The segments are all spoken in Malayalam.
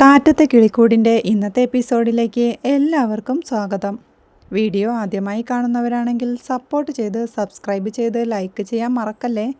കാറ്റത്തെ കിളിക്കൂടിന്റെ ഇന്നത്തെ എപ്പിസോഡിലേക്ക് എല്ലാവർക്കും സ്വാഗതം. വീഡിയോ ആദ്യമായി കാണുന്നവരാണെങ്കിൽ സപ്പോർട്ട് ചെയ്ത് സബ്സ്ക്രൈബ് ചെയ്ത് ലൈക്ക് ചെയ്യാൻ മറക്കല്ലേ?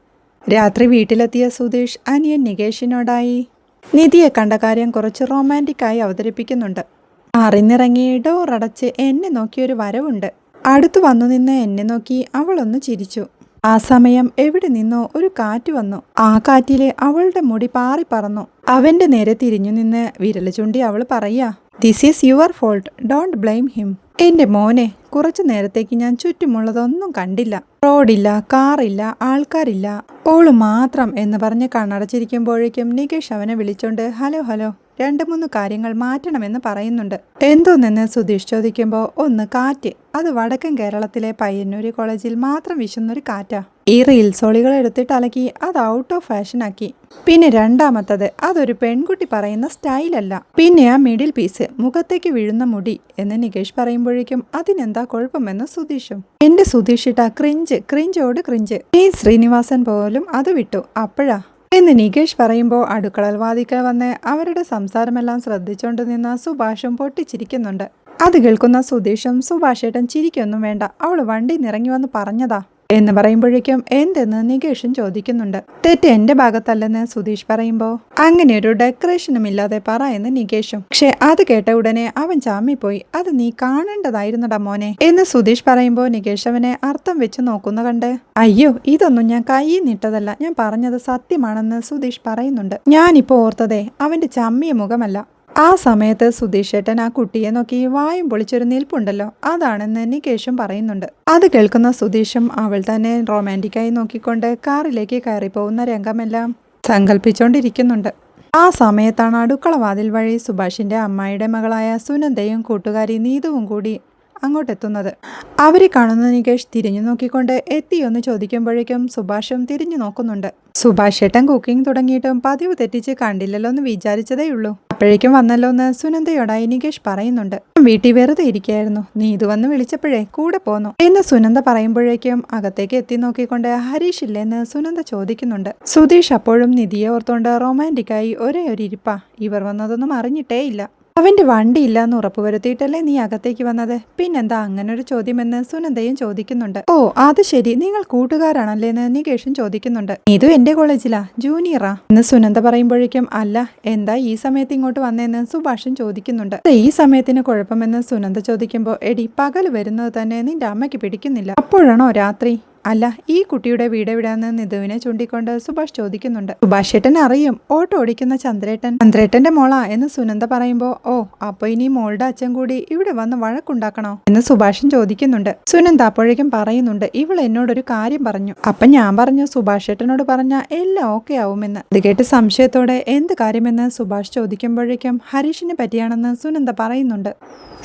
രാത്രി വീട്ടിലെത്തിയ സുധീഷ് അനിയൻ നികേഷിനോടായി. നിധിയെ കണ്ട കാര്യം കുറച്ച് റൊമാന്റിക്കായി അവതരിപ്പിക്കുന്നുണ്ട്. അറിഞ്ഞിറങ്ങി ഡോർ അടച്ച് എന്നെ നോക്കിയൊരു വരവുണ്ട്. അടുത്തു വന്നു നിന്ന് എന്നെ നോക്കി അവളൊന്ന് ചിരിച്ചു. ആ സമയം എവിടെ നിന്നോ ഒരു കാറ്റ് വന്നു. ആ കാറ്റിലെ അവളുടെ മുടി പാറി പറന്നു. അവന്റെ നേരെ തിരിഞ്ഞു നിന്ന് വിരൽ ചൂണ്ടി അവൾ പറയാ this is your fault don't blame him എന്റെ മോനെ കുറച്ചു നേരത്തേക്ക് ഞാൻ ചുറ്റുമുള്ളതൊന്നും കണ്ടില്ല. റോഡില്ല കാറില്ല ആൾക്കാരില്ല. ഓൾ മാത്രം എന്ന് പറഞ്ഞ് കണ്ണടച്ചിരിക്കുമ്പോഴേക്കും നികേഷ് അവനെ വിളിച്ചോണ്ട് ഹലോ ഹലോ രണ്ട് മൂന്ന് കാര്യങ്ങൾ മാറ്റണമെന്ന് പറയുന്നുണ്ട്. എന്തോന്നെന്ന് സുധീഷ് ചോദിക്കുമ്പോൾ ഒന്ന് കാറ്റ്. അത് വടക്കൻ കേരളത്തിലെ പയ്യന്നൂർ കോളേജിൽ മാത്രം വീശുന്നൊരു കാറ്റാ. ഈ റീൽസോളികൾ എടുത്തിട്ട് അലക്കി അത് ഔട്ട് ഓഫ് ഫാഷൻ ആക്കി. പിന്നെ രണ്ടാമത്തത് അതൊരു പെൺകുട്ടി പറയുന്ന സ്റ്റൈലല്ല. പിന്നെ ആ മിഡിൽ പീസ് മുഖത്തേക്ക് വീഴുന്ന മുടി എന്ന് നികേഷ് പറയുമ്പോഴേക്കും അതിനെന്താ കുഴപ്പമെന്ന് സുധീഷും. എന്റെ സുധീഷിട്ട ക്രിഞ്ച് ക്രിഞ്ചോട് ക്രിഞ്ച് ഈ ശ്രീനിവാസൻ പോലും അത് വിട്ടു. അപ്പോഴാ എന്ന് നികേഷ് പറയുമ്പോൾ അടുക്കളൽ വാതിക്കൽ വന്ന് അവരുടെ സംസാരമെല്ലാം ശ്രദ്ധിച്ചുകൊണ്ട് നിന്ന സുഭാഷും പൊട്ടിച്ചിരിക്കുന്നുണ്ട്. അത് കേൾക്കുന്ന സുധീഷും സുഭാഷേട്ടൻ ചിരിക്കൊന്നും വേണ്ട. അവൾ വണ്ടി നിറങ്ങി വന്ന് പറഞ്ഞതാ. എന്ന് പറയുമ്പോഴേക്കും എന്തെന്ന് നികേഷും ചോദിക്കുന്നുണ്ട്. തെറ്റ് എന്റെ ഭാഗത്തല്ലെന്ന് സുധീഷ് പറയുമ്പോൾ അങ്ങനെ ഒരു ഡെക്കറേഷനും ഇല്ലാതെ പറ എന്ന് നികേഷും. പക്ഷെ അത് കേട്ട ഉടനെ അവൻ ചാമ്മിപ്പോയി. അത് നീ കാണേണ്ടതായിരുന്നടാ മോനെ എന്ന് സുധീഷ് പറയുമ്പോൾ നികേഷ് അവനെ അർത്ഥം വെച്ച് നോക്കുന്ന കണ്ട്. അയ്യോ ഇതൊന്നും ഞാൻ കൈ നിട്ടതല്ല. ഞാൻ പറഞ്ഞത് സത്യമാണെന്ന് സുധീഷ് പറയുന്നുണ്ട്. ഞാനിപ്പോ ഓർത്തതേ അവന്റെ ചമ്മിയ മുഖമല്ല. ആ സമയത്ത് സുധീഷ് ഏട്ടൻ ആ കുട്ടിയെ നോക്കി വായും പൊളിച്ചൊരു നിൽപ്പുണ്ടല്ലോ. അതാണെന്ന് നികേഷും പറയുന്നുണ്ട്. അത് കേൾക്കുന്ന സുധീഷും അവൾ തന്നെ റൊമാന്റിക്കായി നോക്കിക്കൊണ്ട് കാറിലേക്ക് കയറി പോകുന്ന രംഗമെല്ലാം സങ്കല്പിച്ചുകൊണ്ടിരിക്കുന്നുണ്ട് ആ സമയത്താണ് അടുക്കളവാതിൽ വഴി സുഭാഷിന്റെ അമ്മായിയുടെ മകളായ സുനന്ദയും കൂട്ടുകാരി നീതുവും കൂടി അങ്ങോട്ടെത്തുന്നത്. അവരെ കാണുന്ന നികേഷ് തിരിഞ്ഞു നോക്കിക്കൊണ്ട് എത്തിയൊന്ന് ചോദിക്കുമ്പോഴേക്കും സുഭാഷും തിരിഞ്ഞു നോക്കുന്നുണ്ട്. സുഭാഷ് ഏട്ടൻ കുക്കിംഗ് തുടങ്ങിയിട്ടും പതിവ് തെറ്റിച്ച് കണ്ടില്ലല്ലോ എന്ന് വിചാരിച്ചതേയുള്ളൂ. അപ്പോഴേക്കും വന്നല്ലോ എന്ന് സുനന്ദയോടായി നികേഷ് പറയുന്നുണ്ട്. വീട്ടിൽ വെറുതെ ഇരിക്കുകയായിരുന്നു. നീ ഇത് വന്ന് വിളിച്ചപ്പോഴേ കൂടെ പോന്നു എന്ന് സുനന്ദ പറയുമ്പോഴേക്കും അകത്തേക്ക് എത്തി നോക്കിക്കൊണ്ട് ഹരീഷ് ഇല്ലെന്ന് സുനന്ദ ചോദിക്കുന്നുണ്ട്. സുധീഷ് അപ്പോഴും നിധിയെ ഓർത്തോണ്ട് റൊമാന്റിക്കായി ഒരേ ഒരു ഇരിപ്പാ. ഇവർ വന്നതൊന്നും അറിഞ്ഞിട്ടേ ഇല്ല അവന്റെ വണ്ടി ഇല്ലാന്ന് ഉറപ്പുവരുത്തിയിട്ടല്ലേ നീ അകത്തേക്ക് വന്നത്? പിന്നെന്താ അങ്ങനെ ഒരു ചോദ്യമെന്ന് സുനന്ദയും ചോദിക്കുന്നുണ്ട്. ഓ അത് ശരി. നിങ്ങൾ കൂട്ടുകാരാണല്ലേ എന്ന് നികേഷും ചോദിക്കുന്നുണ്ട്. ഇത് എന്റെ കോളേജിലാ ജൂനിയറാ. എന്ന് സുനന്ദ പറയുമ്പോഴേക്കും അല്ല എന്താ ഈ സമയത്ത് ഇങ്ങോട്ട് വന്നേന്ന് സുഭാഷും ചോദിക്കുന്നുണ്ട്. "അത് ഈ സമയത്തിന് കുഴപ്പമെന്ന് സുനന്ദ ചോദിക്കുമ്പോൾ എടി പകൽ വരുന്നത് തന്നെ നിന്റെ അമ്മയ്ക്ക് പിടിക്കുന്നില്ല. അപ്പോഴാണോ രാത്രി? അല്ല ഈ കുട്ടിയുടെ വീട് എവിടെയാന്ന് നിധുവിനെ ചൂണ്ടിക്കൊണ്ട് സുഭാഷ് ചോദിക്കുന്നുണ്ട്. സുഭാഷ് ഏട്ടൻ അറിയും. ഓട്ടോ ഓടിക്കുന്ന ചന്ദ്രേട്ടൻ. ചന്ദ്രേട്ടന്റെ മോളാ എന്ന് സുനന്ദ പറയുമ്പോ ഓ അപ്പൊ ഇനി മോളുടെ അച്ഛൻ കൂടി ഇവിടെ വന്ന് വഴക്കുണ്ടാക്കണോ? എന്ന് സുഭാഷൻ ചോദിക്കുന്നുണ്ട്. സുനന്ദ അപ്പോഴേക്കും പറയുന്നുണ്ട് ഇവൾ എന്നോടൊരു കാര്യം പറഞ്ഞു. അപ്പൊ ഞാൻ പറഞ്ഞു സുഭാഷ് ഏട്ടനോട് പറഞ്ഞ എല്ലാം ഓക്കെ ആവുമെന്ന്. ഇത് കേട്ട് സംശയത്തോടെ എന്ത് കാര്യമെന്ന് സുഭാഷ് ചോദിക്കുമ്പോഴേക്കും ഹരീഷിനെ പറ്റിയാണെന്ന് സുനന്ദ പറയുന്നുണ്ട്.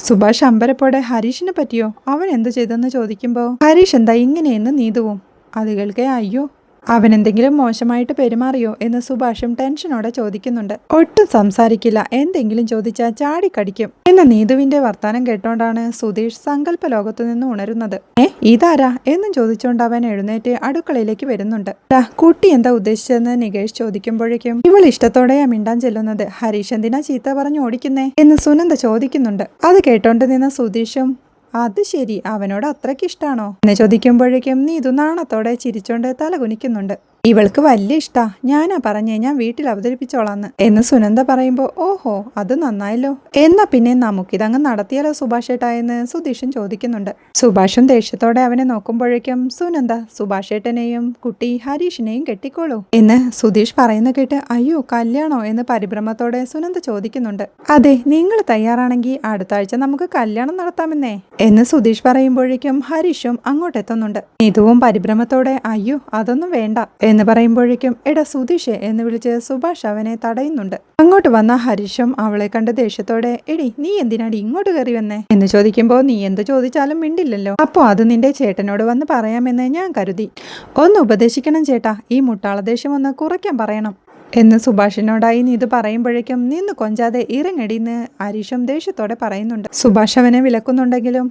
സുഭാഷ് അമ്പരപ്പോടെ ഹരീഷിനെ പറ്റിയോ? അവൻ എന്ത് ചെയ്തെന്ന് ചോദിക്കുമ്പോൾ ഹരീഷ് എന്താ ഇങ്ങനെയെന്ന് നീതുവും അത് കേൾക്കേ അയ്യോ അവനെന്തെങ്കിലും മോശമായിട്ട് പെരുമാറിയോ? എന്ന് സുഭാഷും ടെൻഷനോടെ ചോദിക്കുന്നുണ്ട്. ഒട്ടും സംസാരിക്കില്ല എന്തെങ്കിലും ചോദിച്ചാൽ ചാടിക്കടിക്കും എന്ന നീതുവിന്റെ വർത്താനം കേട്ടോണ്ടാണ് സുധീഷ് സങ്കല്പ ലോകത്തു നിന്ന് ഉണരുന്നത്. ഏ ഇതാരാ? എന്നും ചോദിച്ചുകൊണ്ട് അവൻ എഴുന്നേറ്റ് അടുക്കളയിലേക്ക് വരുന്നുണ്ട്. "ടാ, കുട്ടി എന്താ ഉദ്ദേശിച്ചതെന്ന് നികേഷ് ചോദിക്കുമ്പോഴേക്കും ഇവൾ ഇഷ്ടത്തോടെയാ മിണ്ടാൻ ചെല്ലുന്നത് ഹരീഷ് എന്തിനാ ചീത്ത പറഞ്ഞു ഓടിക്കുന്നേ? എന്ന് സുനന്ദ ചോദിക്കുന്നുണ്ട്. അത് കേട്ടോണ്ട് നിന്ന സുധീഷും അത് ശരി. അവനോട് അത്രയ്ക്ക് ഇഷ്ടാണോ? എന്ന് ചോദിക്കുമ്പോഴേക്കും നീതു നാണത്തോടെ ചിരിച്ചോണ്ട് തല കുനിക്കുന്നുണ്ട്. ഇവൾക്ക് വലിയ ഇഷ്ടാ. ഞാനാ പറഞ്ഞേ ഞാൻ വീട്ടിൽ അവതരിപ്പിച്ചോളാന്ന്. എന്ന് സുനന്ദ പറയുമ്പോൾ ഓഹോ അത് നന്നായല്ലോ. എന്നാ പിന്നെ നമുക്കിതങ്ങ് നടത്തിയാലോ സുഭാഷേട്ടായെന്ന് സുധീഷും ചോദിക്കുന്നുണ്ട്. സുഭാഷും ദേഷ്യത്തോടെ അവനെ നോക്കുമ്പോഴേക്കും സുനന്ദ സുഭാഷേട്ടനെയും കുട്ടി ഹരീഷിനെയും കെട്ടിക്കോളൂ എന്ന് സുധീഷ് പറയുന്ന കേട്ട് അയ്യോ കല്യാണോ? എന്ന് പരിഭ്രമത്തോടെ സുനന്ദ ചോദിക്കുന്നുണ്ട്. അതെ നിങ്ങൾ തയ്യാറാണെങ്കിൽ അടുത്ത ആഴ്ച നമുക്ക് കല്യാണം നടത്താമെന്നേ? എന്ന് സുധീഷ് പറയുമ്പോഴേക്കും ഹരീഷും അങ്ങോട്ടെത്തുന്നുണ്ട്. ഇതുവും പരിഭ്രമത്തോടെ അയ്യോ അതൊന്നും വേണ്ട. എന്ന് പറയുമ്പോഴേക്കും എടാ സുധീഷ് എന്ന് വിളിച്ച് സുഭാഷ് അവനെ തടയുന്നുണ്ട്. അങ്ങോട്ട് വന്ന ഹരീഷും അവളെ കണ്ട് ദേഷ്യത്തോടെ എടി നീ എന്തിനാടി ഇങ്ങോട്ട് കയറി വന്നേ? എന്ന് ചോദിക്കുമ്പോൾ നീ എന്ത് ചോദിച്ചാലും മിണ്ടില്ലല്ലോ. അപ്പോ അത് നിന്റെ ചേട്ടനോട് വന്ന് പറയാമെന്ന് ഞാൻ കരുതി. ഒന്ന് ഉപദേശിക്കണം ചേട്ടാ ഈ മുട്ടാള ദേഷ്യം ഒന്ന് കുറയ്ക്കാൻ പറയണം. എന്ന് സുഭാഷിനോടായി നീ ഇത് പറയുമ്പോഴേക്കും നിന്ന് കൊഞ്ചാതെ ഇറങ്ങടിന്ന് ഹരീഷും ദേഷ്യത്തോടെ പറയുന്നുണ്ട്. സുഭാഷ് അവനെ വിലക്കുന്നുണ്ടെങ്കിലും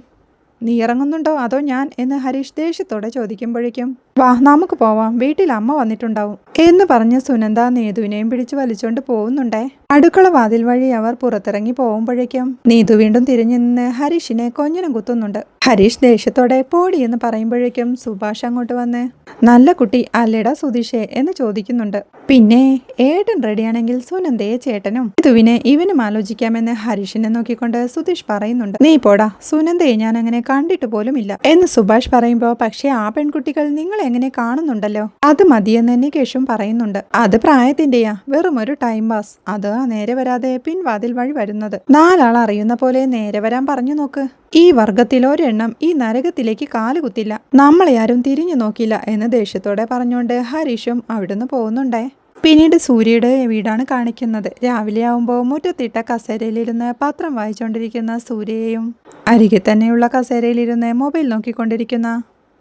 നീ ഇറങ്ങുന്നുണ്ടോ അതോ ഞാൻ? എന്ന് ഹരീഷ് ദേഷ്യത്തോടെ ചോദിക്കുമ്പോഴേക്കും വാ നമുക്ക് പോവാം. വീട്ടിൽ അമ്മ വന്നിട്ടുണ്ടാവും. എന്ന് പറഞ്ഞ് സുനന്ദ നീതുവിനെയും പിടിച്ചു വലിച്ചോണ്ട് പോകുന്നുണ്ടേ. അടുക്കള വാതിൽ വഴി അവർ പുറത്തിറങ്ങി പോകുമ്പോഴേക്കും നീതു വീണ്ടും തിരിഞ്ഞു നിന്ന് ഹരീഷിനെ കൊഞ്ഞിനും കുത്തുന്നുണ്ട്. ഹരീഷ് ദേഷ്യത്തോടെ പോടി എന്ന് പറയുമ്പോഴേക്കും സുഭാഷ് അങ്ങോട്ട് വന്ന് നല്ല കുട്ടി അല്ലടാ സുധീഷേ? എന്ന് ചോദിക്കുന്നുണ്ട്. പിന്നെ ഏട്ടൻ റെഡിയാണെങ്കിൽ സുനന്ദയെ ചേട്ടനും നീതുവിനെ ഇവനും ആലോചിക്കാമെന്ന് ഹരീഷിനെ നോക്കിക്കൊണ്ട് സുധീഷ് പറയുന്നുണ്ട്. നീ പോടാ സുനന്ദയെ ഞാൻ അങ്ങനെ കണ്ടിട്ട് പോലും ഇല്ല എന്ന് സുഭാഷ് പറയുമ്പോ പക്ഷേ ആ പെൺകുട്ടികൾ നിങ്ങൾ എങ്ങനെ കാണുന്നുണ്ടല്ലോ? അത് മതിയെന്ന് തന്നെ കേശും പറയുന്നുണ്ട്. അത് പ്രായത്തിന്റെയാ. വെറും ഒരു ടൈം പാസ് അത് നേരെ വരാതെ പിൻവാതിൽ വഴി വരുന്നത്. നാലാൾ അറിയുന്ന പോലെ നേരെ വരാൻ പറഞ്ഞു നോക്ക്. ഈ വർഗത്തിൽ ഒരെണ്ണം ഈ നരകത്തിലേക്ക് കാലുകുത്തില്ല നമ്മളെ ആരും തിരിഞ്ഞു നോക്കില്ല എന്ന് ദേഷ്യത്തോടെ പറഞ്ഞുകൊണ്ട് ഹരീഷും അവിടുന്ന് പോകുന്നുണ്ടേ. പിന്നീട് സൂര്യയുടെ വീടാണ് കാണിക്കുന്നത്. രാവിലെ ആവുമ്പോൾ മുറ്റത്തിട്ട കസേരയിലിരുന്ന് പത്രം വായിച്ചുകൊണ്ടിരിക്കുന്ന സൂര്യയെയും അരികെ തന്നെയുള്ള കസേരയിലിരുന്ന് മൊബൈൽ നോക്കിക്കൊണ്ടിരിക്കുന്ന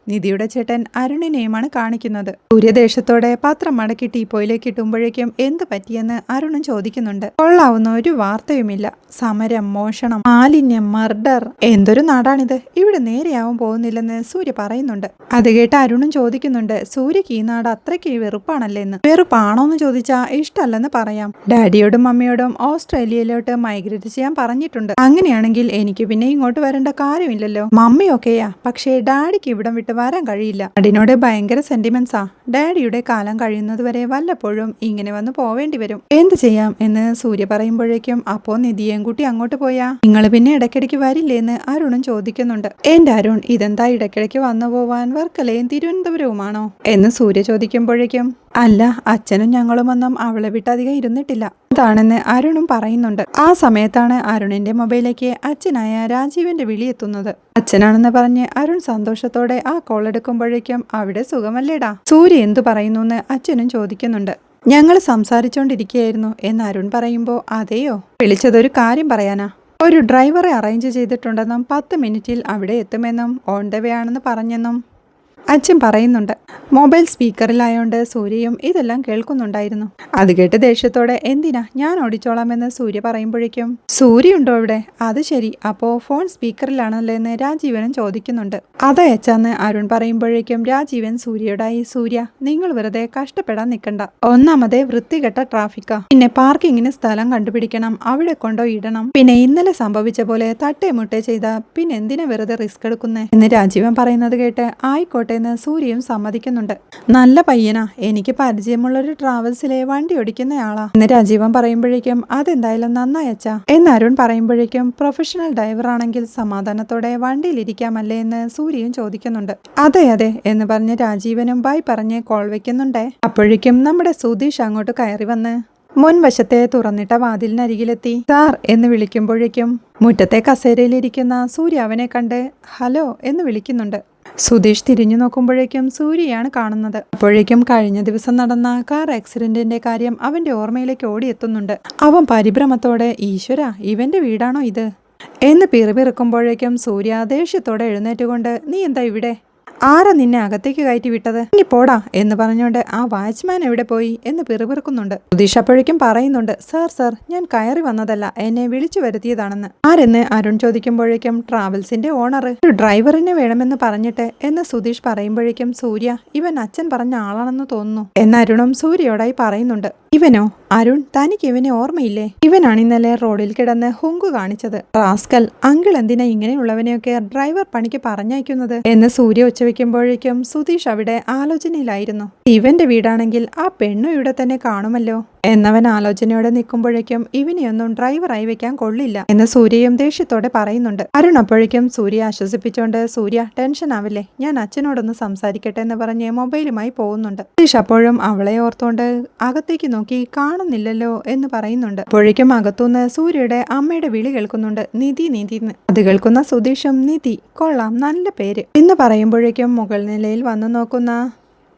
നിധിയുടെ ചേട്ടൻ അരുണിനെയുമാണ് കാണിക്കുന്നത്. സൂര്യദേശത്തോടെ പത്രം മടക്കി ടീപ്പോയിലേക്ക് ഇട്ടുമ്പോഴേക്കും എന്ത് പറ്റിയെന്ന് അരുണും ചോദിക്കുന്നുണ്ട്. കൊള്ളാവുന്ന ഒരു വാർത്തയുമില്ല. സമരം മോഷണം മാലിന്യം മർഡർ എന്തൊരു നാടാണിത്? ഇവിടെ നേരെയാവും പോകുന്നില്ലെന്ന് സൂര്യ പറയുന്നുണ്ട്. അത് കേട്ട് അരുണും ചോദിക്കുന്നുണ്ട് സൂര്യക്ക് ഈ നാട് അത്രയ്ക്ക് വെറുപ്പാണല്ലേ എന്ന് വെറുപ്പാണോ എന്ന് ചോദിച്ചാൽ ഇഷ്ടമല്ലെന്ന് പറയാം. ഡാഡിയോടും മമ്മിയോടും ഓസ്ട്രേലിയയിലോട്ട് മൈഗ്രേറ്റ് ചെയ്യാൻ പറഞ്ഞിട്ടുണ്ട്. അങ്ങനെയാണെങ്കിൽ എനിക്ക് പിന്നെ ഇങ്ങോട്ട് വരേണ്ട കാര്യമില്ലല്ലോ. മമ്മിയൊക്കെയാ. പക്ഷേ ഡാഡിക്ക് ഇവിടം വിട്ട് വരാൻ കഴിയില്ല. അടിനോട് ഭയങ്കര സെന്റിമെന്റ്സാ ഡാഡിയുടെ കാലം കഴിയുന്നത് വരെ വല്ലപ്പോഴും ഇങ്ങനെ വന്ന് പോവേണ്ടി വരും. എന്ത് ചെയ്യാം എന്ന് സൂര്യ പറയുമ്പോഴേക്കും അപ്പോ നിധിയേം കൂട്ടി അങ്ങോട്ട് പോയാ? നിങ്ങൾ പിന്നെ ഇടയ്ക്കിടയ്ക്ക് വരില്ലേന്ന് അരുണും ചോദിക്കുന്നുണ്ട്. എന്റെ അരുൺ ഇതെന്താ ഇടയ്ക്കിടയ്ക്ക് വന്നു പോവാൻ വർക്കലയും തിരുവനന്തപുരവുമാണോ? എന്ന് സൂര്യ ചോദിക്കുമ്പോഴേക്കും അല്ല അച്ഛനും ഞങ്ങളും ഒന്നും അവളെ വിട്ട് അധികം ഇരുന്നിട്ടില്ല. അതാണെന്ന് അരുണും പറയുന്നുണ്ട്. ആ സമയത്താണ് അരുണിന്റെ മൊബൈലിലേക്ക് അച്ഛനായ രാജീവിന്റെ വിളിയെത്തുന്നത് അച്ഛനാണെന്ന് പറഞ്ഞ് അരുൺ സന്തോഷത്തോടെ ആ കോൾ എടുക്കുമ്പോഴേക്കും അവിടെ സുഖമല്ലേടാ? സൂര്യ എന്തു പറയുന്നു എന്ന് അച്ഛനും ചോദിക്കുന്നുണ്ട്. ഞങ്ങൾ സംസാരിച്ചുകൊണ്ടിരിക്കുകയായിരുന്നു എന്ന് അരുൺ പറയുമ്പോൾ അതെയോ? വിളിച്ചതൊരു കാര്യം പറയാനാ. ഒരു ഡ്രൈവറെ അറേഞ്ച് ചെയ്തിട്ടുണ്ടെന്നും പത്ത് മിനിറ്റിൽ അവിടെ എത്തുമെന്നും ഓൺ ദ വേ ആണെന്ന് പറഞ്ഞെന്നും അച്ഛൻ പറയുന്നുണ്ട് മൊബൈൽ സ്പീക്കറിലായോണ്ട് സൂര്യയും ഇതെല്ലാം കേൾക്കുന്നുണ്ടായിരുന്നു. അത് കേട്ട് ദേഷ്യത്തോടെ എന്തിനാ? ഞാൻ ഓടിച്ചോളാമെന്ന് സൂര്യ പറയുമ്പോഴേക്കും സൂര്യ ഉണ്ടോ ഇവിടെ? അത് ശരി അപ്പോ ഫോൺ സ്പീക്കറിലാണല്ലോ എന്ന് രാജീവനും ചോദിക്കുന്നുണ്ട്. അതെ അരുൺ പറയുമ്പോഴേക്കും രാജീവൻ സൂര്യയോടായി സൂര്യ നിങ്ങൾ വെറുതെ കഷ്ടപ്പെടാൻ നിൽക്കണ്ട ഒന്നാമതേ വൃത്തികെട്ട ട്രാഫിക്കാ. പിന്നെ പാർക്കിങ്ങിന് സ്ഥലം കണ്ടുപിടിക്കണം അവിടെ കൊണ്ടോ ഇടണം. പിന്നെ ഇന്നലെ സംഭവിച്ച പോലെ തട്ടേ മുട്ടേ ചെയ്ത പിന്നെ എന്തിനാ വെറുതെ റിസ്ക് എടുക്കുന്നേ? എന്ന് രാജീവൻ പറയുന്നത് കേട്ട് ആയിക്കോട്ടെ എന്ന് സൂര്യയും സമ്മതിക്കുന്നുണ്ട്. നല്ല പയ്യനാ എനിക്ക് പരിചയമുള്ളൊരു ട്രാവൽസിലെ വണ്ടി ഓടിക്കുന്നയാളാ. എന്ന് രാജീവൻ പറയുമ്പോഴേക്കും അതെന്തായാലും നന്നായി എന്ന് അരുൺ പറയുമ്പോഴേക്കും പ്രൊഫഷണൽ ഡ്രൈവർ ആണെങ്കിൽ സമാധാനത്തോടെ വണ്ടിയിലിരിക്കാമല്ലേ എന്ന് സൂര്യയും ചോദിക്കുന്നുണ്ട്. അതെ അതെ എന്ന് പറഞ്ഞ് രാജീവനും ബൈ പറഞ്ഞ് കോൾ വെക്കുന്നുണ്ടേ. അപ്പോഴേക്കും നമ്മുടെ സുധീഷ് അങ്ങോട്ട് കയറി വന്ന് മുൻവശത്തെ തുറന്നിട്ട വാതിലിനരികിലെത്തി സാർ എന്ന് വിളിക്കുമ്പോഴേക്കും മുറ്റത്തെ കസേരയിലിരിക്കുന്ന സൂര്യ അവനെ കണ്ട് ഹലോ എന്ന് വിളിക്കുന്നുണ്ട്. സുധീഷ് തിരിഞ്ഞു നോക്കുമ്പോഴേക്കും സൂര്യയാണ് കാണുന്നത്. അപ്പോഴേക്കും കഴിഞ്ഞ ദിവസം നടന്ന കാർ ആക്സിഡന്റിന്റെ കാര്യം അവന്റെ ഓർമ്മയിലേക്ക് ഓടിയെത്തുന്നുണ്ട്. അവൻ പരിഭ്രമത്തോടെ ഈശ്വര ഇവന്റെ വീടാണോ ഇത്? എന്ന് പിറുപിറുക്കുമ്പോഴേക്കും സൂര്യ ദേഷ്യത്തോടെ എഴുന്നേറ്റുകൊണ്ട് നീ എന്താ ഇവിടെ? ആരാ നിന്നെ അകത്തേക്ക് കയറ്റി വിട്ടത്? ഇനി പോടാ എന്ന് പറഞ്ഞുകൊണ്ട് ആ വാച്ച്മാൻ എവിടെ പോയി എന്ന് പിറുപിറുക്കുന്നുണ്ട്. സുധീഷ് അപ്പോഴേക്കും പറയുന്നുണ്ട് സാർ സാർ ഞാൻ കയറി വന്നതല്ല എന്നെ വിളിച്ചു വരുത്തിയതാണെന്ന്. ആരെന്ന് അരുൺ ചോദിക്കുമ്പോഴേക്കും ട്രാവൽസിന്റെ ഓണർ ഒരു ഡ്രൈവറിനെ വേണമെന്ന് പറഞ്ഞിട്ട് എന്ന് സുധീഷ് പറയുമ്പോഴേക്കും സൂര്യ ഇവൻ അച്ഛൻ പറഞ്ഞ ആളാണെന്ന് തോന്നുന്നു എന്ന് അരുണും സൂര്യയോടായി പറയുന്നുണ്ട്. ഇവനോ? അരുൺ തനിക്ക് ഇവനെ ഓർമ്മയില്ലേ? ഇവനാണ് ഇന്നലെ റോഡിൽ കിടന്ന് ഹുങ്കു കാണിച്ചത്. റാസ്കൽ അങ്കിൾ എന്തിനാ ഇങ്ങനെയുള്ളവനെയൊക്കെ ഡ്രൈവർ പണിക്ക് പറഞ്ഞയക്കുന്നത്? എന്ന് സൂര്യ ഉച്ചവെക്കുമ്പോഴേക്കും സുധീഷ് അവിടെ ആലോചനയിലായിരുന്നു. ഇവന്റെ വീടാണെങ്കിൽ ആ പെണ്ണു ഇവിടെ തന്നെ കാണുമല്ലോ. എന്നവൻ ആലോചനയോടെ നിൽക്കുമ്പോഴേക്കും ഇവനെയൊന്നും ഡ്രൈവറായി വെക്കാൻ കൊള്ളില്ല എന്ന് സൂര്യയും ദേഷ്യത്തോടെ പറയുന്നുണ്ട്. അരുൺ അപ്പോഴേക്കും സൂര്യ ആശ്വസിപ്പിച്ചുകൊണ്ട് സൂര്യ ടെൻഷൻ ആവില്ലേ? ഞാൻ അച്ഛനോടൊന്ന് സംസാരിക്കട്ടെ എന്ന് പറഞ്ഞ് മൊബൈലുമായി പോകുന്നുണ്ട്. സതീഷ് അപ്പോഴും അവളെ ഓർത്തോണ്ട് അകത്തേക്ക് നോക്കി കാണുന്നില്ലല്ലോ എന്ന് പറയുന്നുണ്ട്. അപ്പോഴേക്കും അകത്തുനിന്ന് സൂര്യയുടെ അമ്മയുടെ വിളി കേൾക്കുന്നുണ്ട്. നിധി നിധി അത് കേൾക്കുന്ന സുധീഷും നിധി കൊള്ളാം നല്ല പേര് എന്ന് പറയുമ്പോഴേക്കും മുകൾ നിലയിൽ വന്നു നോക്കുന്ന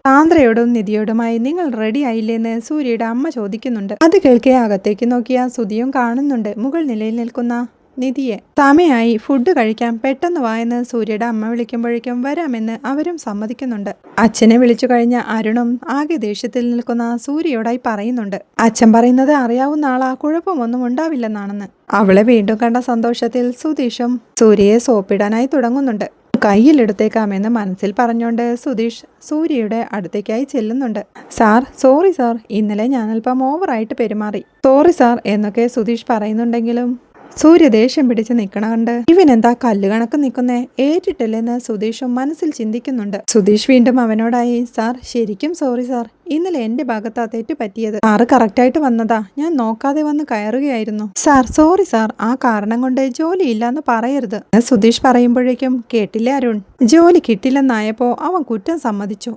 സാന്ദ്രയോടും നിധിയോടുമായി നിങ്ങൾ റെഡി ആയില്ലെന്ന് സൂര്യയുടെ അമ്മ ചോദിക്കുന്നുണ്ട്. അത് കേൾക്കെ അകത്തേക്ക് നോക്കിയ സുധിയും കാണുന്നുണ്ട്. മുകൾ നിലയിൽ നിൽക്കുന്ന നിധിയെ. തമയായി ഫുഡ് കഴിക്കാൻ പെട്ടെന്ന് വായെന്ന് സൂര്യയുടെ അമ്മ വിളിക്കുമ്പോഴേക്കും വരാമെന്ന് അവരും സമ്മതിക്കുന്നുണ്ട്. അച്ഛനെ വിളിച്ചു കഴിഞ്ഞ അരുണും ആകെ ദേഷ്യത്തിൽ നിൽക്കുന്ന സൂര്യയോടായി പറയുന്നുണ്ട്. അച്ഛൻ പറയുന്നത് അറിയാവുന്ന ആളാ കുഴപ്പമൊന്നും ഉണ്ടാവില്ലെന്നാണെന്ന്. അവളെ വീണ്ടും കണ്ട സന്തോഷത്തിൽ സുധീഷും സൂര്യയെ സോപ്പിടാനായി തുടങ്ങുന്നുണ്ട്. കയ്യിലെടുത്തേക്കാമെന്ന് മനസ്സിൽ പറഞ്ഞുകൊണ്ട് സുധീഷ് സൂര്യയുടെ അടുത്തേക്കായി ചെല്ലുന്നുണ്ട്. Sir sorry sir. ഇന്നലെ ഞാൻ അല്പം ഓവറായിട്ട് പെരുമാറി. സോറി സാർ എന്നൊക്കെ സുധീഷ് പറയുന്നുണ്ടെങ്കിലും സൂര്യ ദേഷ്യം പിടിച്ച് നിൽക്കണുണ്ട് ഇവൻ എന്താ കല്ല് കണക്ക് നിൽക്കുന്നേ ഏറ്റിട്ടില്ലെന്ന് സുധീഷും മനസ്സിൽ ചിന്തിക്കുന്നുണ്ട്. സുധീഷ് വീണ്ടും അവനോടായി സാർ ശരിക്കും സോറി സാർ. ഇന്നലെ എന്റെ ഭാഗത്താ തെറ്റ് പറ്റിയത് സാറ് കറക്റ്റായിട്ട് വന്നതാ. ഞാൻ നോക്കാതെ വന്ന് കയറുകയായിരുന്നു. Sir sorry sir. ആ കാരണം കൊണ്ട് ജോലി ഇല്ലാന്ന് പറയരുത് സുധീഷ് പറയുമ്പോഴേക്കും കേട്ടില്ല അരുൺ? ജോലി കിട്ടില്ലെന്നായപ്പോ അവൻ കുറ്റം സമ്മതിച്ചു.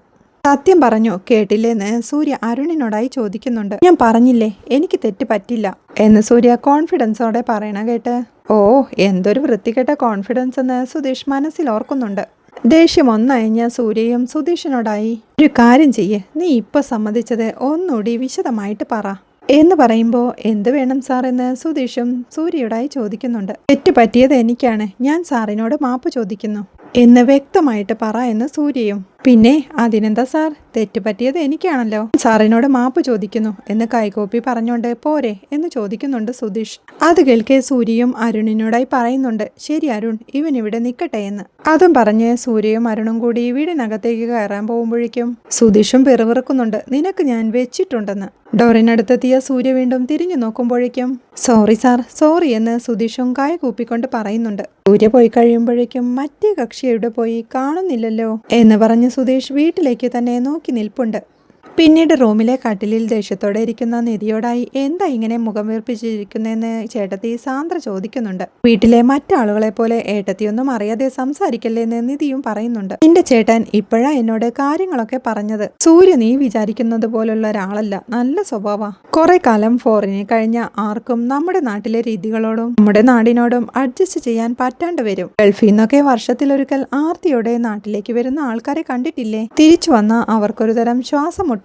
സത്യം പറഞ്ഞു കേട്ടില്ലേന്ന് സൂര്യ അരുണിനോടായി ചോദിക്കുന്നുണ്ട്. ഞാൻ പറഞ്ഞില്ലേ എനിക്ക് തെറ്റ് പറ്റില്ല എന്ന് സൂര്യ കോൺഫിഡൻസോടെ പറയണ കേട്ട്. ഓ എന്തൊരു വൃത്തികെട്ട കോൺഫിഡൻസ് എന്ന് സുധീഷ് മനസ്സിൽ ഓർക്കുന്നുണ്ട്. ദേഷ്യം ഒന്നയഞ്ഞ സൂര്യയും സുധീഷിനോടായി ഒരു കാര്യം ചെയ്യേ നീ ഇപ്പൊ സമ്മതിച്ചത് ഒന്നുകൂടി വിശദമായിട്ട് പറ എന്ന് പറയുമ്പോൾ എന്ത് വേണം സാർ? എന്ന് സുധീഷും സൂര്യയോടായി ചോദിക്കുന്നുണ്ട്. തെറ്റ് പറ്റിയത് എനിക്കാണ് ഞാൻ സാറിനോട് മാപ്പ് ചോദിക്കുന്നു എന്ന് വ്യക്തമായിട്ട് പറ എന്ന് സൂര്യയും പിന്നെ അതിനെന്താ സാർ? തെറ്റ് പറ്റിയത് എനിക്കാണല്ലോ. സാറിനോട് മാപ്പ് ചോദിക്കുന്നു. എന്ന് കൈകോപ്പി പറഞ്ഞോണ്ട് പോരെ എന്ന് ചോദിക്കുന്നുണ്ട് സുധീഷ്. അത് കേൾക്കെ സൂര്യയും അരുണിനോടായി പറയുന്നുണ്ട്. ശരി അരുൺ ഇവൻ ഇവിടെ നിൽക്കട്ടെ എന്ന്. അതും പറഞ്ഞ് സൂര്യയും അരുണും കൂടി വീടിനകത്തേക്ക് കയറാൻ പോകുമ്പോഴേക്കും സുധീഷും പിറവിറക്കുന്നുണ്ട്. നിനക്ക് ഞാൻ വെച്ചിട്ടുണ്ടെന്ന്. ഡോറിനടുത്തെത്തിയ സൂര്യ വീണ്ടും തിരിഞ്ഞു നോക്കുമ്പോഴേക്കും സോറി സാർ സോറി എന്ന് സുധീഷും കായ കൂപ്പിക്കൊണ്ട് പറയുന്നുണ്ട്. സൂര്യ പോയി കഴിയുമ്പോഴേക്കും മറ്റേ കക്ഷി എവിടെ പോയി കാണുന്നില്ലല്ലോ എന്ന് പറഞ്ഞ് സുധീഷ് വീട്ടിലേക്ക് തന്നെ നോക്കി നിൽപ്പുണ്ട് പിന്നീട് റൂമിലെ കട്ടിലിൽ ദേഷ്യത്തോടെ ഇരിക്കുന്ന നിധിയോടായി എന്താ ഇങ്ങനെ മുഖം വീർപ്പിച്ചിരിക്കുന്നതെന്ന് ചേട്ടത്തി സാന്ദ്ര ചോദിക്കുന്നുണ്ട്. വീട്ടിലെ മറ്റാളുകളെ പോലെ ഏട്ടത്തിയൊന്നും അറിയാതെ സംസാരിക്കല്ലേ എന്ന് നിധിയും പറയുന്നുണ്ട്. നിന്റെ ചേട്ടൻ ഇപ്പോഴാ എന്നോട് കാര്യങ്ങളൊക്കെ പറഞ്ഞത്. സൂര്യ നീ വിചാരിക്കുന്നത് പോലുള്ള ഒരാളല്ല. നല്ല സ്വഭാവ. കുറെ കാലം ഫോറിനെ കഴിഞ്ഞ ആർക്കും നമ്മുടെ നാട്ടിലെ രീതികളോടും നമ്മുടെ നാടിനോടും അഡ്ജസ്റ്റ് ചെയ്യാൻ പറ്റാണ്ട് വരും. ഗൾഫിൽ നിന്നൊക്കെ വർഷത്തിലൊരിക്കൽ ആർത്തിയോടെ നാട്ടിലേക്ക് വരുന്ന ആൾക്കാരെ കണ്ടിട്ടില്ലേ? തിരിച്ചു വന്ന അവർക്കൊരു തരം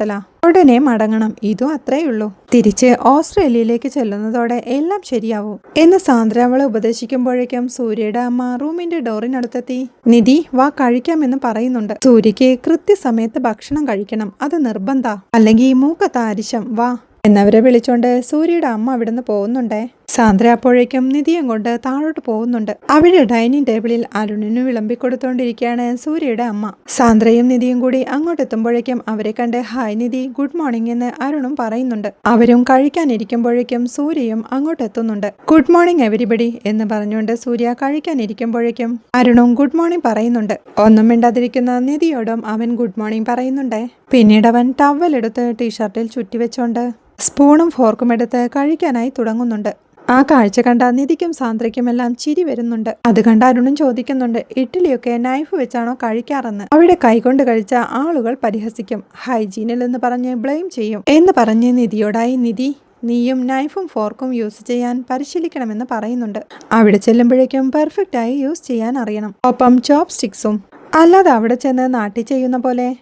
ശ്വാസമുട്ടലാ ഉടനെ മടങ്ങണം. ഇതും അത്രയുള്ളൂ. തിരിച്ച് ഓസ്ട്രേലിയയിലേക്ക് ചെല്ലുന്നതോടെ എല്ലാം ശരിയാവും. എന്ന് സാന്ദ്ര അവളെ ഉപദേശിക്കുമ്പോഴേക്കും സൂര്യയുടെ അമ്മ റൂമിന്റെ ഡോറിനടുത്തെത്തി. നിധി വാ കഴിക്കാമെന്ന് പറയുന്നുണ്ട്. സൂര്യക്ക് കൃത്യസമയത്ത് ഭക്ഷണം കഴിക്കണം. അത് നിർബന്ധ. അല്ലെങ്കിൽ മൂക്കത്ത അരിശം വാ. എന്നവരെ വിളിച്ചോണ്ട് സൂര്യയുടെ അമ്മ അവിടുന്ന് പോകുന്നുണ്ടേ. സാന്ദ്ര അപ്പോഴേക്കും നിധിയും കൊണ്ട് താഴോട്ട് പോകുന്നുണ്ട്. അവിടെ ഡൈനിങ് ടേബിളിൽ അരുണിന് വിളമ്പിക്കൊടുത്തോണ്ടിരിക്കുകയാണ് സൂര്യയുടെ അമ്മ. സാന്ദ്രയും നിധിയും കൂടി അങ്ങോട്ടെത്തുമ്പോഴേക്കും അവരെ കണ്ട് ഹായ് നിധി ഗുഡ് മോർണിംഗ് എന്ന് അരുണും പറയുന്നുണ്ട്. അവരും കഴിക്കാനിരിക്കുമ്പോഴേക്കും സൂര്യയും അങ്ങോട്ടെത്തുന്നുണ്ട്. ഗുഡ് മോർണിംഗ് എവരിബഡി എന്ന് പറഞ്ഞുകൊണ്ട് സൂര്യ കഴിക്കാനിരിക്കുമ്പോഴേക്കും അരുണും ഗുഡ് മോർണിംഗ് പറയുന്നുണ്ട്. ഒന്നും മിണ്ടാതിരിക്കുന്ന നിധിയോടും അവൻ ഗുഡ് മോർണിംഗ് പറയുന്നുണ്ട്. പിന്നീട് അവൻ ടവലെടുത്ത് ടീഷർട്ടിൽ ചുറ്റിവെച്ചോണ്ട് സ്പൂണും ഫോർക്കും എടുത്ത് കഴിക്കാനായി തുടങ്ങുന്നുണ്ട്. ആ കാഴ്ച കണ്ട നിധിക്കും സാന്ദ്രയ്ക്കുമെല്ലാം ചിരി വരുന്നുണ്ട്. അത് കണ്ട അരുണും ചോദിക്കുന്നുണ്ട് ഇഡ്ഡലിയൊക്കെ നൈഫ് വെച്ചാണോ കഴിക്കാറെന്ന്? അവിടെ കൈകൊണ്ട് കഴിച്ച ആളുകൾ പരിഹസിക്കും. ഹൈജീനിൽ എന്ന് പറഞ്ഞ് ബ്ലെയിം ചെയ്യും. എന്ന് പറഞ്ഞ് നിധിയോടായി നിധി നീയും നൈഫും ഫോർക്കും യൂസ് ചെയ്യാൻ പരിശീലിക്കണമെന്ന് പറയുന്നുണ്ട്. അവിടെ ചെല്ലുമ്പോഴേക്കും പെർഫെക്റ്റ് ആയി യൂസ് ചെയ്യാൻ അറിയണം. ഒപ്പം ചോപ്പ് സ്റ്റിക്സും അല്ലാതെ അവിടെ ചെന്ന് നാട്ടിൽ ചെയ്യുന്ന പോലെ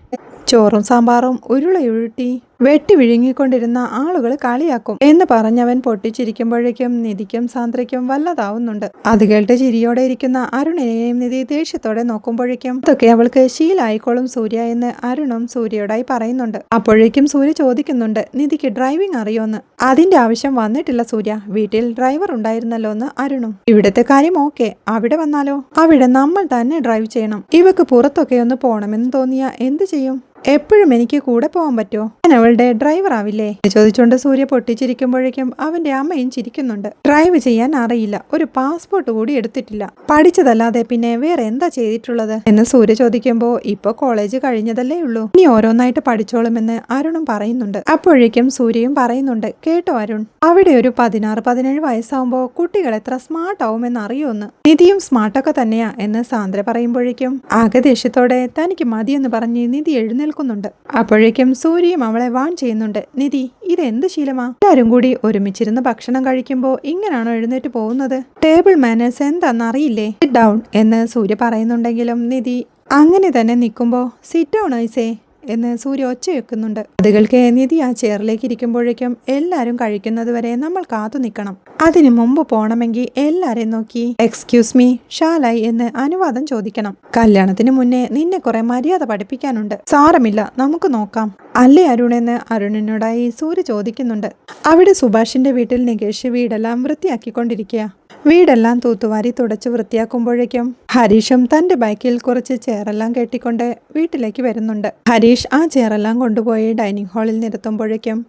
ചോറും സാമ്പാറും ഉരുളയുരുട്ടി വെട്ടി വിഴുങ്ങിക്കൊണ്ടിരുന്ന ആളുകൾ കളിയാക്കും എന്ന് പറഞ്ഞവൻ പൊട്ടിച്ചിരിക്കുമ്പോഴേക്കും നിധിക്കും സാന്ദ്രയ്ക്കും വല്ലതാവുന്നുണ്ട്. അത് കേട്ട് ചിരിയോടെ ഇരിക്കുന്ന അരുണിനെയും നിധി ദേഷ്യത്തോടെ നോക്കുമ്പോഴേക്കും അതൊക്കെ അവൾക്ക് ശീലായിക്കോളും സൂര്യ എന്ന് അരുണും സൂര്യയോടായി പറയുന്നുണ്ട്. അപ്പോഴേക്കും സൂര്യ ചോദിക്കുന്നുണ്ട് നിധിക്ക് ഡ്രൈവിംഗ് അറിയോന്ന്? അതിന്റെ ആവശ്യം വന്നിട്ടില്ല സൂര്യ. വീട്ടിൽ ഡ്രൈവർ ഉണ്ടായിരുന്നല്ലോ എന്ന് അരുണും. ഇവിടുത്തെ കാര്യം ഓക്കെ. അവിടെ വന്നാലോ? അവിടെ നമ്മൾ തന്നെ ഡ്രൈവ് ചെയ്യണം. ഇവക്ക് പുറത്തൊക്കെ ഒന്ന് പോണമെന്ന് തോന്നിയ എന്ത് ചെയ്യും? എപ്പോഴും എനിക്ക് കൂടെ പോകാൻ പറ്റുമോ? ഞാൻ അവളുടെ ഡ്രൈവർ ആവില്ലേ? ചോദിച്ചുകൊണ്ട് സൂര്യ പൊട്ടിച്ചിരിക്കുമ്പോഴേക്കും അവന്റെ അമ്മയും ചിരിക്കുന്നുണ്ട്. ഡ്രൈവ് ചെയ്യാൻ അറിയില്ല. ഒരു പാസ്പോർട്ട് കൂടി എടുത്തിട്ടില്ല. പഠിച്ചതല്ലാതെ പിന്നെ വേറെ എന്താ ചെയ്തിട്ടുള്ളത്? എന്ന് സൂര്യ ചോദിക്കുമ്പോൾ ഇപ്പൊ കോളേജ് കഴിഞ്ഞതല്ലേ ഉള്ളൂ. ഇനി ഓരോന്നായിട്ട് പഠിച്ചോളുമെന്ന് അരുണും പറയുന്നുണ്ട്. അപ്പോഴേക്കും സൂര്യയും പറയുന്നുണ്ട് കേട്ടോ അരുൺ അവിടെ ഒരു പതിനാറ് പതിനേഴ് വയസ്സാവുമ്പോൾ കുട്ടികൾ എത്ര സ്മാർട്ട് ആവുമെന്ന് അറിയുമെന്ന് നിധിയും സ്മാർട്ടൊക്കെ തന്നെയാ. എന്ന് സാന്ദ്ര പറയുമ്പോഴേക്കും ആകെ ദേഷ്യത്തോടെ തനിക്ക് മതിയെന്ന് പറഞ്ഞ് നിധി എഴുന്നേൽക്കുന്നുണ്ട് അപ്പോഴേക്കും സൂര്യയും അവളെ വാൺ ചെയ്യുന്നുണ്ട്. നിധി ഇതെന്ത് ശീലമാ? എല്ലാവരും കൂടി ഒരുമിച്ചിരുന്ന് ഭക്ഷണം കഴിക്കുമ്പോൾ ഇങ്ങനാണോ എഴുന്നേറ്റ് പോകുന്നത്? ടേബിൾ മാനേഴ്സ് എന്താന്ന് അറിയില്ലേ? ഡൗൺ എന്ന് സൂര്യ പറയുന്നുണ്ടെങ്കിലും നിധി അങ്ങനെ തന്നെ നിൽക്കുമ്പോൾ സിറ്റ് ഡൗൺ ഐസേ എന്ന് സൂര്യ ഒച്ച വെക്കുന്നുണ്ട്. അതുകൾക്ക് നിധി ആ ചെയറിലേക്ക് ഇരിക്കുമ്പോഴേക്കും എല്ലാവരും കഴിക്കുന്നത് വരെ നമ്മൾ കാത്തു നിൽക്കണം. അതിനു മുമ്പ് പോണമെങ്കിൽ എല്ലാരെയും നോക്കി. എക്സ്ക്യൂസ് മീ ഷാലായി എന്ന് അനുവാദം ചോദിക്കണം. കല്യാണത്തിന് മുന്നേ നിന്നെ കുറെ മര്യാദ പഠിപ്പിക്കാനുണ്ട്. സാരമില്ല നമുക്ക് നോക്കാം. അല്ലേ അരുൺ എന്ന് അരുണിനോടായി സൂര്യ ചോദിക്കുന്നുണ്ട്. അവിടെ സുഭാഷിന്റെ വീട്ടിൽ നികേഷ് വീടെല്ലാം വൃത്തിയാക്കിക്കൊണ്ടിരിക്കുക വീടെല്ലാം തൂത്തുവാരി തുടച്ച് വൃത്തിയാക്കുമ്പോഴേക്കും ഹരീഷും തന്റെ ബൈക്കിൽ കുറച്ച് ചെയറെല്ലാം കെട്ടിക്കൊണ്ട് വീട്ടിലേക്ക് വരുന്നുണ്ട്. ഹരീഷ് ആ ചെയറെല്ലാം കൊണ്ടുപോയി ഡൈനിങ് ഹാളിൽ നിരത്തുമ്പോഴേക്കും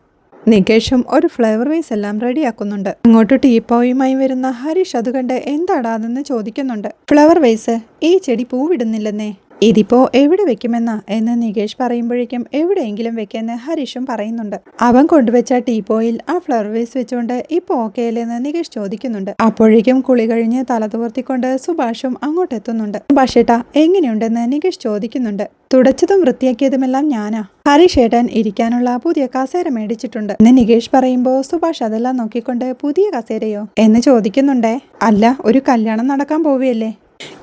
നികേഷും ഒരു ഫ്ലേവർ വേസ് എല്ലാം റെഡിയാക്കുന്നുണ്ട്. അങ്ങോട്ട് ടീപ്പോയുമായി വരുന്ന ഹരീഷ് അത് കണ്ട് എന്താടാ ചോദിക്കുന്നുണ്ട്. ഫ്ലവർ വേസ് ഈ ചെടി പൂവിടുന്നില്ലെന്നേ. ഇതിപ്പോ എവിടെ വെക്കുമെന്ന എന്ന് നികേഷ് പറയുമ്പോഴേക്കും എവിടെയെങ്കിലും വെക്കുമെന്ന് ഹരീഷും പറയുന്നുണ്ട്. അവൻ കൊണ്ടുവച്ച ടീപ്പോയിൽ ആ ഫ്ലവർ വേസ് വെച്ചുകൊണ്ട് ഇപ്പൊ ഓക്കെ അല്ലേന്ന് നികേഷ് ചോദിക്കുന്നുണ്ട്. അപ്പോഴേക്കും കുളി കഴിഞ്ഞ് തല തുവർത്തിക്കൊണ്ട് സുഭാഷും അങ്ങോട്ട് എത്തുന്നുണ്ട് സുഭാഷ് ഏട്ടാ എങ്ങനെയുണ്ടെന്ന് നികേഷ് ചോദിക്കുന്നുണ്ട്. തുടച്ചതും വൃത്തിയാക്കിയതുമെല്ലാം ഞാനാ. ഹരീഷ് ഏട്ടൻ ഇരിക്കാനുള്ള പുതിയ കസേര മേടിച്ചിട്ടുണ്ട്. എന്ന് നികേഷ് പറയുമ്പോൾ സുഭാഷ് അതെല്ലാം നോക്കിക്കൊണ്ട് പുതിയ കസേരയോ എന്ന് ചോദിക്കുന്നുണ്ടേ. അല്ല ഒരു കല്യാണം നടക്കാൻ പോവുകയല്ലേ?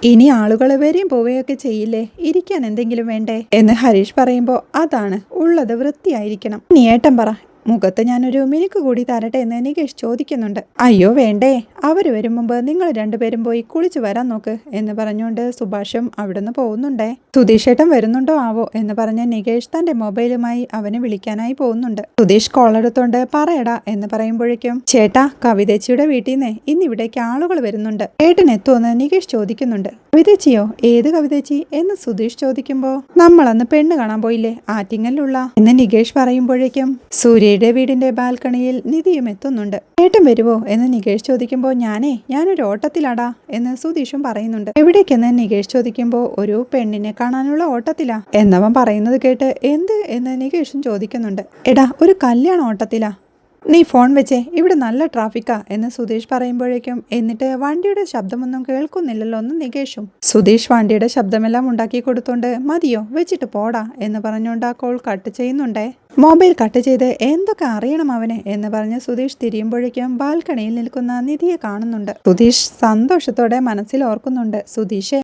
ഇനി ആളുകളെ വരെയും പോവുകയൊക്കെ ചെയ്യില്ലേ? ഇരിക്കാൻ എന്തെങ്കിലും വേണ്ടേ? എന്ന് ഹരീഷ് പറയുമ്പോൾ അതാണ്. ഉള്ളത് വൃത്തിയായിരിക്കണം. നീ ഏട്ടൻ പറ. മുഖത്ത് ഞാനൊരു മിനുക്ക് കൂടി തരട്ടെ എന്ന് നികേഷ് ചോദിക്കുന്നുണ്ട്. അയ്യോ വേണ്ടേ. അവർ വരും മുമ്പ് നിങ്ങൾ രണ്ടുപേരും പോയി കുളിച്ചു വരാൻ നോക്ക് എന്ന് പറഞ്ഞുകൊണ്ട് സുഭാഷും അവിടുന്ന് പോകുന്നുണ്ടേ. സുധീഷേട്ടൻ വരുന്നുണ്ടോ ആവോ? എന്ന് പറഞ്ഞ നികേഷ് തന്റെ മൊബൈലുമായി അവനെ വിളിക്കാനായി പോകുന്നുണ്ട്. സുധീഷ് കോളെടുത്തോണ്ട് പറയടാ എന്ന് പറയുമ്പോഴേക്കും ചേട്ടാ കവിതേച്ചിയുടെ വീട്ടിൽ നിന്ന് ഇന്ന് ഇവിടേക്ക് ആളുകൾ വരുന്നുണ്ട്. ഏട്ടൻ എത്തുമെന്ന് നികേഷ് ചോദിക്കുന്നുണ്ട്. കവിതേച്ചിയോ? ഏത് കവിതേച്ചി? എന്ന് സുധീഷ് ചോദിക്കുമ്പോ നമ്മളന്ന് പെണ്ണ് കാണാൻ പോയില്ലേ ആറ്റിങ്ങലിലുള്ള എന്ന് നികേഷ് പറയുമ്പോഴേക്കും സൂര്യയുടെ വീടിന്റെ ബാൽക്കണിയിൽ നിധിയും എത്തുന്നുണ്ട്. ഏട്ടൻ വരുവോ എന്ന് നികേഷ് ചോദിക്കുമ്പോൾ ഞാനേ ഞാനൊരു ഓട്ടത്തിലാടാ എന്ന് സുധീഷും പറയുന്നുണ്ട്. എവിടേക്കെന്ന്? നികേഷ് ചോദിക്കുമ്പോൾ ഒരു പെണ്ണിനെ കാണാനുള്ള ഓട്ടത്തിലാ എന്നവൻ പറയുന്നത് കേട്ട് എന്ത്? എന്ന് നികേഷും ചോദിക്കുന്നുണ്ട്. എടാ ഒരു കല്യാണ ഓട്ടത്തിലാ നീ ഫോൺ വെച്ചേ ഇവിടെ നല്ല ട്രാഫിക്കാ എന്ന് സുധീഷ് പറയുമ്പോഴേക്കും എന്നിട്ട് വണ്ടിയുടെ ശബ്ദമൊന്നും കേൾക്കുന്നില്ലല്ലോ എന്ന് നികേഷും. സുധീഷ് വണ്ടിയുടെ ശബ്ദമെല്ലാം ഉണ്ടാക്കി കൊടുത്തോണ്ട് മതിയോ വെച്ചിട്ട് പോടാ എന്ന് പറഞ്ഞുകൊണ്ട് ആ കോൾ കട്ട് ചെയ്യുന്നുണ്ടേ. മൊബൈൽ കട്ട് ചെയ്ത് എന്തൊക്കെ അറിയണം അവനെ എന്ന് പറഞ്ഞ് സുധീഷ് തിരിയുമ്പോഴേക്കും ബാൽക്കണിയിൽ നിൽക്കുന്ന നിധിയെ കാണുന്നുണ്ട്. സുധീഷ് സന്തോഷത്തോടെ മനസ്സിൽ ഓർക്കുന്നുണ്ട് സുധീഷേ.